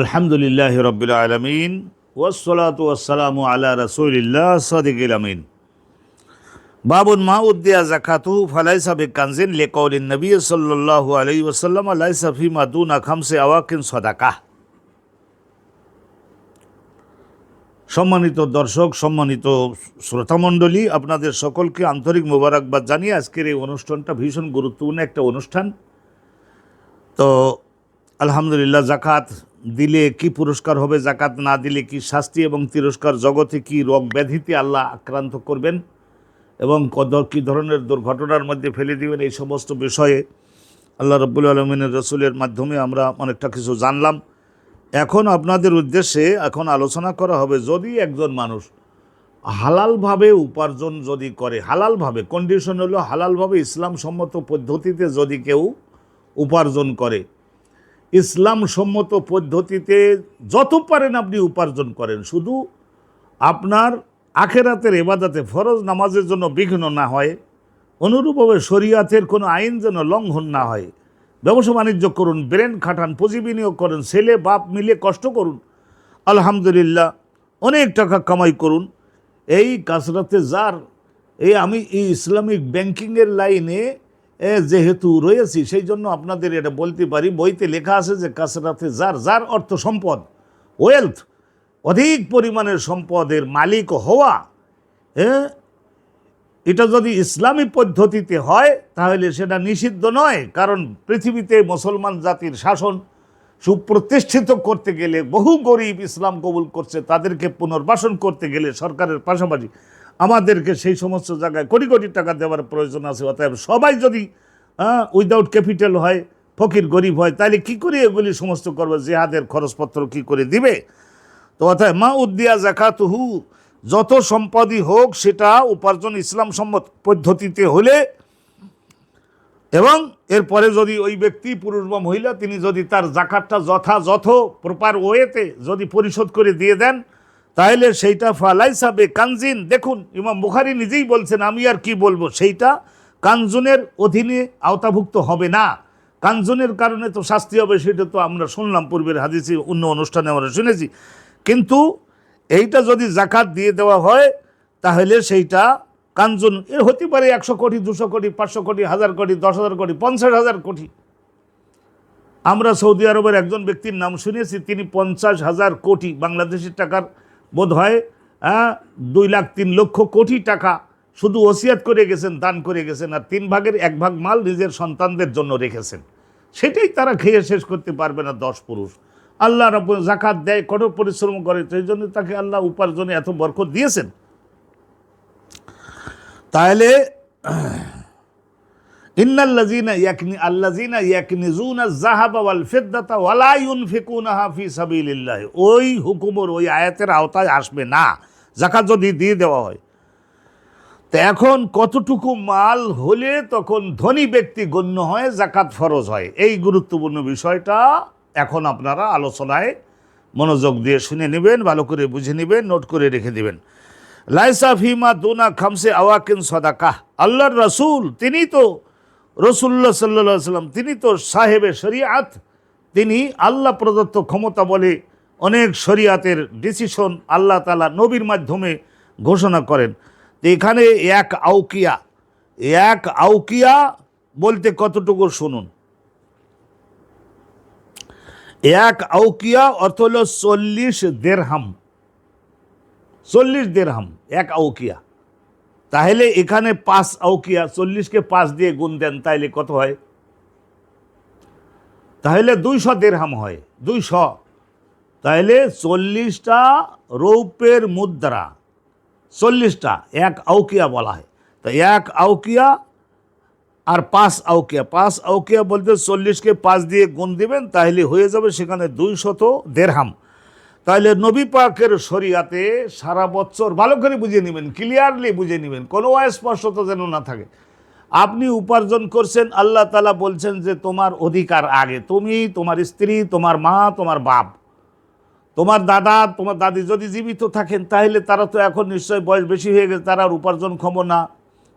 আলহামদুলিল্লাহ রবিল আলমিন ওসলাত ওয়াসালামু আলা রসুলিল্লাহ সদিকিল আমিন। বাবুন মা উদ্দিয়া জাকাতু ফালাইসা বে কানজিন লে কৌলিন নবী সাল্লাল্লাহু আলাইহি ওয়াসাল্লাম, লাইসা ফিমা দুনা খামসে আওয়াকিন সদাকা। সম্মানিত দর্শক, সম্মানিত শ্রোতামণ্ডলী, আপনাদের সকলকে আন্তরিক মোবারকবাদ জানিয়ে আজকের এই অনুষ্ঠানটা ভীষণ গুরুত্বপূর্ণ একটা অনুষ্ঠান। তো, আলহামদুলিল্লাহ জাকাত দিলে কি পুরস্কার হবে, জাকাত না দিলে কি শাস্তি এবং তিরস্কার জগতে কি রোগ ব্যাধিতে আল্লাহ আক্রান্ত করবেন? এবং কত কী ধরনের দুর্ঘটনার মধ্যে ফেলে দিবেন? এই সমস্ত বিষয়ে আল্লাহ রব্বুল আলমিনের রসুলের মাধ্যমে আমরা অনেকটা কিছু জানলাম। এখন আপনাদের উদ্দেশ্যে এখন আলোচনা করা হবে, যদি একজন মানুষ হালালভাবে উপার্জন যদি করে, হালালভাবে কন্ডিশন হলো হালালভাবে ইসলাম সম্মত পদ্ধতিতে যদি কেউ উপার্জন করে ইসলাম সম্মত পদ্ধতিতে যত পারেন আপনি উপার্জন করেন, শুধু আপনার আখেরাতের এবাদাতে ফরজ নামাজের জন্য বিঘ্ন না হয়, অনুরূপভাবে শরিয়াতের কোনো আইন যেন লঙ্ঘন না হয়। ব্যবসা বাণিজ্য করুন, ব্রেন খাটান, পুঁজি বিনিয়োগ করেন, ছেলে, বাপ মিলে কষ্ট করুন, আলহামদুলিল্লাহ অনেক টাকা কামাই করুন। এই কাসরাতে যার, এই আমি এই ইসলামিক ব্যাংকিংয়ের লাইনে যেহেতু রয়েছি সেই জন্য আপনাদের এটা বলতে পারি। বইতে লেখা আছে যে, কাসরাতে যার যার অর্থ সম্পদ ওয়েলথ অধিক পরিমাণের সম্পদের মালিক হওয়া হ্যাঁ এটা যদি ইসলামী পদ্ধতিতে হয়, তাহলে সেটা নিষিদ্ধ নয়। কারণ পৃথিবীতে মুসলমান জাতির শাসন সুপ্রতিষ্ঠিত করতে গেলে বহু গরিব ইসলাম কবুল করছে, তাদেরকে পুনর্বাসন করতে গেলে সরকারের পাশাপাশি আমাদেরকে সেই সমস্ত জায়গায় কোটি কোটি টাকা দেওয়ার প্রয়োজন আছে। অতএব সবাই যদি উইদাউট ক্যাপিটাল হয়, ফকির গরিব হয় তাহলে কি করে এগুলি সমস্ত করবে? জেহাদের খরচপত্র কি করে দিবে? তো অর্থাৎ মা উদ্দিয়া জাকাতুহু যত সম্পদই হোক, সেটা উপার্জন ইসলাম সম্মত পদ্ধতিতে হলে এবং এরপরে যদি ওই ব্যক্তি, পুরুষ বা মহিলা, তিনি যদি তার জাকাতটা যথাযথ প্রপার ওয়েতে যদি পরিশোধ করে দিয়ে দেন তাহলে সেইটা ফালাইসাবে কানজিন দেখুন, ইমাম বুখারি নিজেই বলছেন, আমি আর কি বলব? সেইটা কানজুনের অধীনে আওতাভুক্ত হবে না। কানজুনের কারণে তো শাস্তি হবে, সেটা তো আমরা শুনলাম পূর্বের হাদিসে, অন্য অনুষ্ঠানে আমরা শুনেছি। কিন্তু এইটা যদি জাকাত দিয়ে দেওয়া হয়, তাহলে সেইটা কাঞ্চন এর হতে পারে একশো কোটি, দুশো কোটি, পাঁচশো কোটি, হাজার কোটি, দশ হাজার কোটি, পঞ্চাশ হাজার কোটি। আমরা সৌদি আরবের একজন ব্যক্তির নাম শুনেছি, তিনি পঞ্চাশ হাজার কোটি বাংলাদেশের টাকার বোধ হয় দুই লাখ তিন লক্ষ কোটি টাকা শুধু ওসিয়াত করে গেছেন, দান করে গেছেন, আর তিন ভাগের এক ভাগ মাল নিজের সন্তানদের জন্য রেখেছেন। সেটাই তারা খেয়ে শেষ করতে পারবে না দশ পুরুষ। আল্লাহ রব জাকাত দেয়, কঠোর পরিশ্রম করে সেই জন্য তাকে আল্লাহ উপার্জনে এত বরকত দিয়েছেন। তাহলে ইন্নাল্লাযীনা ইয়াকনি আল্লাযীনা ইয়াকনিজুনা যাহাবা ওয়াল ফিদ্দাতা ওয়ালা ইউনফিকুনাহা ফি সাবিলিল্লাহ। ওই হুকুমের, ওই আয়াতের আওতায় আসবে না। জাকাত যদি দিয়ে দেওয়া হয়। তো এখন কতটুকু মাল হলে তখন ধনী ব্যক্তি গণ্য হয় জাকাত ফরজ হয়? এই গুরুত্বপূর্ণ বিষয়টা এখন আপনারা আলোচনায় মনোযোগ দিয়ে শুনে নেবেন, ভালো করে বুঝে নেবেন, নোট করে রেখে দেবেন। লাইসা ফিমা দুনা খামসে আওয়াকিন সদাকা আল্লাহর রসুল, তিনি তো রসুল্লাহ সাল্লা সাল্লাম, তিনি তো সাহেবে শরিয়াত, তিনি আল্লাহ প্রদত্ত ক্ষমতা বলে অনেক শরিয়াতের ডিসিশন আল্লাহ তালা নবীর মাধ্যমে ঘোষণা করেন। তো এখানে এক আউকিয়া এক আউকিয়া বলতে কতটুকু শুনুন? এক আউকিয়া অর্থ হলো চল্লিশ দেড়হাম চল্লিশ দেড়হাম, এক আউকিয়া। তাহলে এখানে পাঁচ আউকিয়া, চল্লিশকে পাঁচ দিয়ে গুণ দেন, তাইলে কত হয়? তাহলে দুইশো দেড়হাম হয়, দুইশো। তাহলে চল্লিশটা রৌপের মুদ্রা, চল্লিশটা, এক আউকিয়া বলা হয়। তো এক আউকিয়া আর পাঁচ আউকিয়া পাঁচ আউকিয়া বলতে চল্লিশকে পাঁচ দিয়ে গুণ দিবেন, তাহলে হয়ে যাবে সেখানে দুই শত দেড়হাম। তাহলে নবী পাকের শরিয়াতে সারা বছর ভালো করে বুঝে নেবেন ক্লিয়ারলি বুঝে নেবেন, কোনো অস্পষ্টতা যেন না থাকে। আপনি উপার্জন করছেন, আল্লাহ তালা বলছেন যে তোমার অধিকার আগে। তুমি, তোমার স্ত্রী, তোমার মা, তোমার বাপ, তোমার দাদা, তোমার দাদি যদি জীবিত থাকেন তাহলে তারা তো এখন নিশ্চয়ই বয়স বেশি হয়ে গেছে, তারা আর উপার্জন ক্ষম না।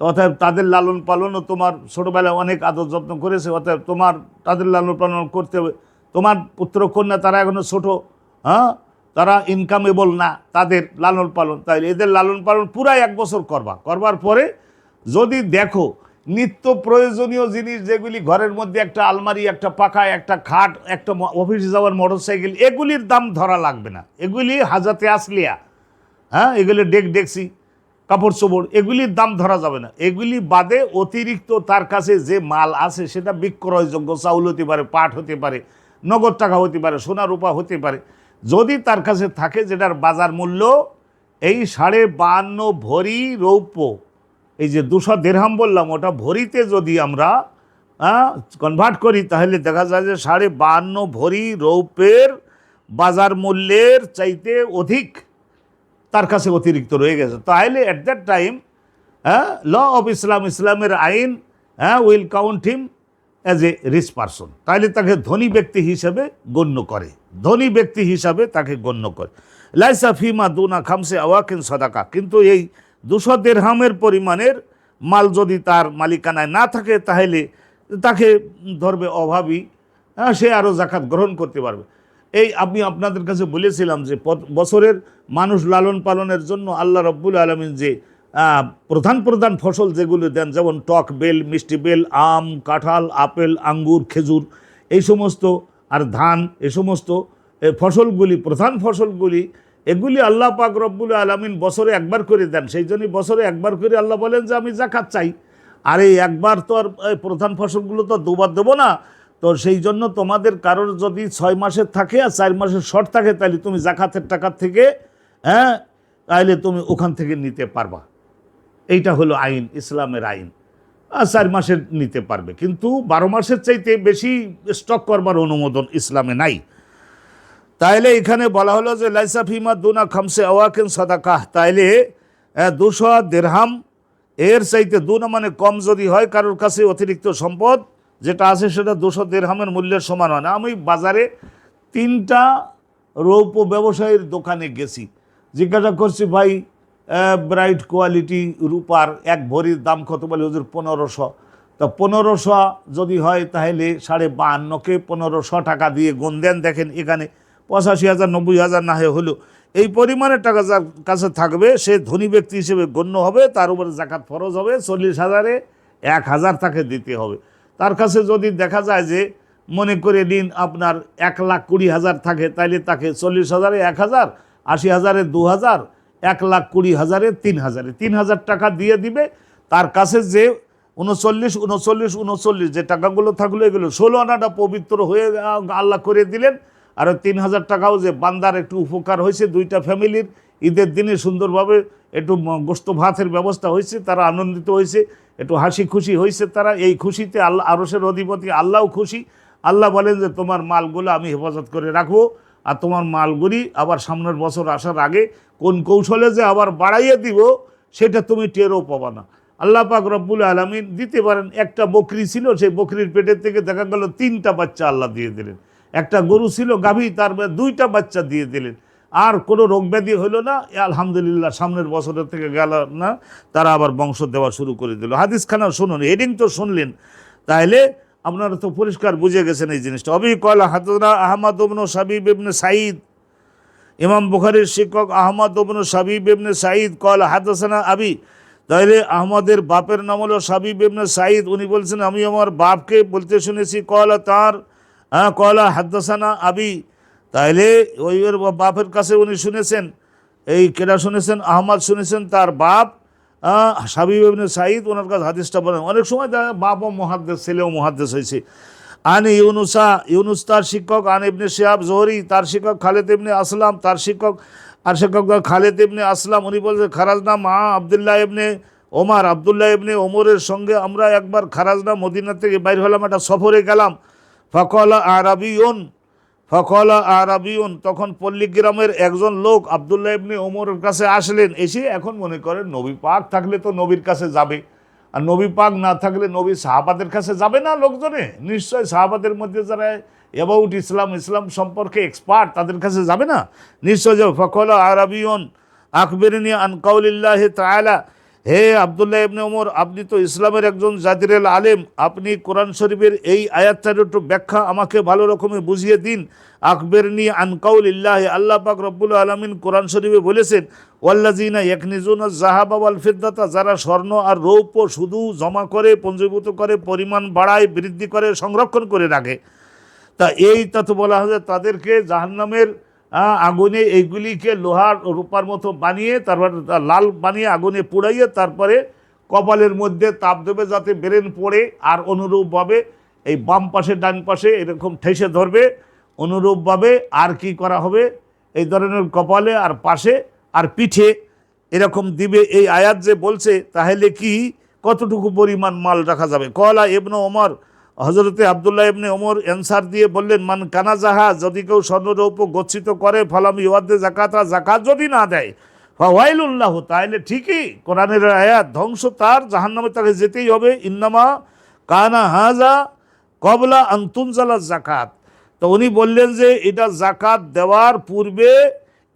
অতএব তাদের লালন পালনও তোমার ছোটোবেলায় অনেক আদর যত্ন করেছে, অতএব তোমার তাদের লালন পালন করতে হবে। তোমার পুত্র কন্যা তারা এখনও ছোটো হ্যাঁ? তারা ইনকামেবল না, তাদের লালন পালন। তাই এদের লালন পালন পুরাই এক বছর করবা। করবার পরে যদি দেখো নিত্য প্রয়োজনীয় জিনিস যেগুলি ঘরের মধ্যে একটা আলমারি, একটা পাখা, একটা খাট, একটা অফিসে যাওয়ার মোটরসাইকেল এগুলির দাম ধরা লাগবে না। এগুলি হাজাতে আসলিয়া হ্যাঁ এগুলি ডেক ডেকসি, কাপড় চোপড়, এগুলির দাম ধরা যাবে না। এগুলি বাদে অতিরিক্ত তার কাছে যে মাল আছে সেটা বিক্রয়যোগ্য, চাউল হতে পারে, পাট হতে পারে, নগদ টাকা হতে পারে, সোনা রূপা হতে পারে। যদি তার কাছে থাকে যেটার বাজার মূল্য এই সাড়ে বাহান্ন ভরি রৌপ্য, এই যে দুশো দেড়হাম বললাম, ওটা ভরিতে যদি আমরা কনভার্ট করি, তাহলে দেখা যায় যে সাড়ে বাহান্ন ভরি রৌপের বাজার মূল্যের চাইতে অধিক তার কাছে অতিরিক্ত রয়ে গেছে। তাহলে অ্যাট দ্যাট টাইম হ্যাঁ ল অফ ইসলাম ইসলামের আইন হ্যাঁ will count him as a rich person তাহলে তাকে ধনী ব্যক্তি হিসেবে গণ্য করে। ধনী ব্যক্তি হিসাবে তাকে গণ্য করে। লাইসা ফিমা দুনা খামসে আওয়াকিন সদাকা। কিন্তু এই দুশো দেড়হামের পরিমাণের মাল যদি তার মালিকানায় না থাকে, তাহলে তাকে ধরবে অভাবী। হ্যাঁ সে আরও জাকাত গ্রহণ করতে পারবে। এই আমি আপনাদের কাছে বলেছিলাম যে বছরের মানুষ লালন পালনের জন্য আল্লাহ রব্বুল আলমিন যে প্রধান প্রধান ফসল যেগুলো দেন, যেমন টক বেল, মিষ্টি বেল, আম, কাঁঠাল, আপেল, আঙ্গুর, খেজুর, এই সমস্ত আর ধান, এ সমস্ত ফসলগুলি, প্রধান ফসলগুলি, এগুলি আল্লাহ পাক রব্বুল আলমিন বছরে একবার করে দেন। সেই জন্যই বছরে একবার করে আল্লাহ বলেন যে, আমি জাকাত চাই। আর এই একবার তো আর প্রধান ফসলগুলো তো দুবার দেবো না। তো সেই জন্য তোমাদের কারোর যদি ছয় মাসের থাকে আর চার মাসের শর্ট থাকে, তাহলে তুমি জাকাতের টাকার থেকে হ্যাঁ তাহলে তুমি ওখান থেকে নিতে পারবা। এইটা হলো আইন, ইসলামের আইন। আর চার মাসের নিতে পারবে। কিন্তু বারো মাসের চাইতে বেশি স্টক করবার অনুমোদন ইসলামে নাই। তাইলে এখানে বলা হলো যে, লাইসা ফিমা দুনা খামসে আওয়াকেন সদাকাহ তাইলে দুশো দেড়হাম, এর চাইতে দুনা মানে কম যদি হয়, কারোর কাছে অতিরিক্ত সম্পদ যেটা আছে সেটা দুশো দেড়হামের মূল্যের সমান হয় না। আমি বাজারে তিনটা রৌপ্য ব্যবসায়ীর দোকানে গেছি। জিজ্ঞাসা করছি, ভাই ব্রাইট কোয়ালিটি রূপার এক ভরির দাম কত বলে হুজুর? পনেরোশো। তা পনেরোশো যদি হয় তাহলে সাড়ে বাহান্নকে পনেরোশো টাকা দিয়ে গুণ দেন। দেখেন এখানে পঁচাশি হাজার, নব্বই হাজার না হয়ে হলো। এই পরিমাণের টাকা যার কাছে থাকবে, সে ধনী ব্যক্তি হিসেবে গণ্য হবে, তার উপরে জাকাত ফরজ হবে, চল্লিশ হাজারে এক হাজার তাকে দিতে হবে। তার কাছে যদি দেখা যায় যে মনে করে নিন আপনার এক লাখ কুড়ি হাজার থাকে, তাইলে তাকে চল্লিশ হাজারে এক হাজার, আশি হাজারে দু হাজার এক লাখ কুড়ি হাজারে, তিন হাজারে। তিন হাজার টাকা দিয়ে দিবে। তার কাছে যে উনচল্লিশ উনচল্লিশ উনচল্লিশ যে টাকাগুলো থাকল, এগুলো ষোলো আনাটা পবিত্র হয়ে আল্লাহ করে দিলেন। আর তিন হাজার টাকাও যে বান্দার একটু উপকার হয়েছে, দুইটা ফ্যামিলির, ঈদের দিনে সুন্দরভাবে একটু গোস্ত ভাতের ব্যবস্থা হয়েছে, তারা আনন্দিত হয়েছে, একটু হাসি খুশি হয়েছে তারা। এই খুশিতে আল্লাহ আরসের অধিপতি আল্লাহও খুশি। আল্লাহ বলেন যে, তোমার মালগুলো আমি হেফাজত করে রাখব। আর তোমার মালগুলি আবার সামনের বছর আসার আগে কোন কৌশলে যে আবার বাড়াইয়ে দিব, সেটা তুমি টেরও পাবা না। আল্লাহ পাক রব্বুল আলমিন দিতে পারেন, একটা বকরি ছিল, সেই বকরির পেটের থেকে দেখা গেল তিনটা বাচ্চা আল্লাহ দিয়ে দিলেন। একটা গরু ছিল, গাভী, তার দুইটা বাচ্চা দিয়ে দিলেন। আর কোনো রোগ ব্যাধি হলো না আলহামদুলিল্লাহ সামনের বছরের থেকে গেল না, তারা আবার বংশ দেওয়া শুরু করে দিল। হাদিস খানা শুনুন, হেডিং তো শুনলেন। তাহলে আপনারা তো পরিষ্কার বুঝে গেছেন এই জিনিসটা। অবি কয়লা হাতরা আহমদ সাবিব সাঈদ ইমাম বুখারীর শিক্ষক আহমদ ইবনু সাবিব ইবনে সাঈদ কল হাদাসানা আবি। তাইলে আহমদের বাপের নাম হলো সাবিব ইবনে সাঈদ। উনি বলছেন, আমি আমার বাপকে বলতে শুনেছি কলা তার হ্যাঁ কলা হাদাসানা আবি। তাইলে ওই ওর বাপের কাছে উনি শুনেছেন, এই কেটা শুনেছেন? আহমদ শুনেছেন, তার বাপ সাবিব ইবনে সাঈদ, ওনার কাছে হাদিসটা বলেন। অনেক সময় যায় বাপও মহাদ্দেশ ছেলেও মহাদ্দেশ হয়েছে। আন ইউনুসা, ইউনুস তার শিক্ষক, আন ইবনে শিহাব জোহরি, তার শিক্ষক খালেদ ইবনে আসলাম, তার শিক্ষক আর শিক্ষক খালেদ ইবনে আসলাম, উনি বলছে, খারাজনা মা আবদুল্লাহ ইবনে ওমার, আবদুল্লাহ ইবনে ওমরের সঙ্গে আমরা একবার খারাজনা মদিনা থেকে বাইর হলাম, একটা সফরে গেলাম। ফকলা আরাবিউন ফকলা আরাবিউন, তখন পল্লীগ্রামের একজন লোক আবদুল্লাহ ইবনে ওমরের কাছে আসলেন, এসে এখন মনে করেন নবী পাক থাকলে তো নবীর কাছে যাবে। আর নবী পাক না থাকলে নবী সাহাবাদের কাছে যাবে না লোকজনে? নিশ্চয় সাহাবাদের মধ্যে যারা অ্যাবাউট ইসলাম ইসলাম সম্পর্কে এক্সপার্ট তাদের কাছে যাবে না? নিশ্চয় যাবে। ফকল আরবিউন আকবরিনী আনকাউলিল্লাহ তায়লা হে আবদুল্লাহ ইবনে ওমর আপনি তো ইসলামের একজন জাতিরেল আলেম। আপনি কোরআন শরীফের এই আয়াতটার একটু ব্যাখ্যা আমাকে ভালো রকমে বুঝিয়ে দিন। আকবরনি আনকাউল ইল্লাহ আল্লাহ পাক রব্বুল আলমিন কোরআন শরীফে বলেছেন ওয়াল্লাজিনা একনিজুন জাহাবা ওয়াল যারা স্বর্ণ আর রৌপ্য শুধু জমা করে, পঞ্জীভূত করে, পরিমাণ বাড়ায়, বৃদ্ধি করে, সংরক্ষণ করে রাখে। তা এই তথ্য বলা হয় তাদেরকে জাহান্নামের আগুনে এইগুলিকে লোহার রূপার মতো বানিয়ে, তারপর লাল বানিয়ে আগুনে পুড়াইয়ে, তারপরে কপালের মধ্যে তাপ দেবে যাতে ব্রেন পড়ে আর অনুরূপভাবে এই বাম পাশে, ডান পাশে এরকম ঠেসে ধরবে। অনুরূপভাবে আর কি করা হবে? এই ধরনের কপালে আর পাশে আর পিঠে এরকম দিবে এই আয়াত যে বলছে, তাহলে কি কতটুকু পরিমাণ মাল রাখা যাবে? কলা ইবনে ওমর হজরতে আবদুল্লাহ ইবনে ওমর অ্যান্সার দিয়ে বললেন, মান কানা জাহা যদি কেউ স্বর্ণরৌপ্য গচ্ছিত করে, ফলাম ইওয়াদ্দে জাকাতা জাকাত যদি না দেয় ওয়াইলুল্লাহ তাহলে ঠিকই কোরআনের আয়াত, ধ্বংস তার, জাহান্নামে তাকে যেতেই হবে। ইন্নামা কানা হাজা কবলা আন্তুনজালা জাকাত তো উনি বললেন যে, এটা জাকাত দেওয়ার পূর্বে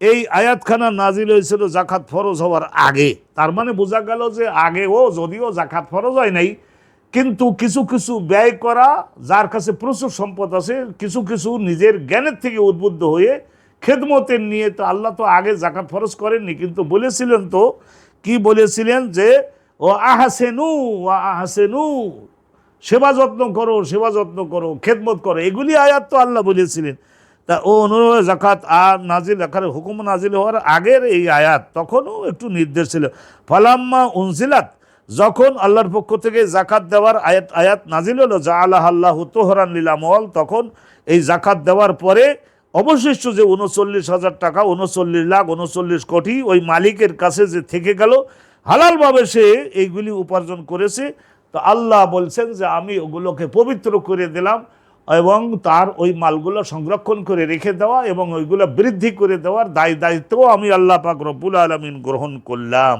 এই আয়াতখানা নাজিল হয়েছিল জাকাত ফরজ হওয়ার আগে। তার মানে বোঝা গেল যে আগেও যদিও জাকাত ফরজ হয় নাই কিন্তু কিছু কিছু ব্যয় করা, যার কাছে প্রচুর সম্পদ আছে, কিছু কিছু নিজের জ্ঞানের থেকে উদ্বুদ্ধ হয়ে খেদমতের নিয়ে তো আল্লাহ তো আগে জাকাত ফরজ করেননি, কিন্তু বলেছিলেন তো, কি বলেছিলেন যে, ও আহাসেনু ও আহাসেনু, সেবা যত্ন করো, সেবা যত্ন করো, খেদমত করো। এগুলি আয়াত তো আল্লাহ বলেছিলেন। তা ও অনুরোধ জাকাত আর নাজিল আকারে হুকুম নাজিল হওয়ার আগের এই আয়াত তখনও একটু নির্দেশ ছিল। ফালাম্মা উনজিলাত যখন আল্লাহর পক্ষ থেকে জাকাত দেওয়ার আয়াত আয়াত নাজিল হলো যা আল্লাহ আল্লাহ তোহরান লীলামল তখন এই জাকাত দেওয়ার পরে অবশিষ্ট যে উনচল্লিশ হাজার টাকা, উনচল্লিশ লাখ, উনচল্লিশ কোটি ওই মালিকের কাছে যে থেকে গেল, হালালভাবে সে এইগুলি উপার্জন করেছে। তো আল্লাহ বলছেন যে, আমি ওগুলোকে পবিত্র করে দিলাম এবং তার ওই মালগুলো সংরক্ষণ করে রেখে দেওয়া এবং ওইগুলো বৃদ্ধি করে দেওয়ার দায় দায়িত্বও আমি আল্লাহ পাক রব্বুল আলমিন গ্রহণ করলাম।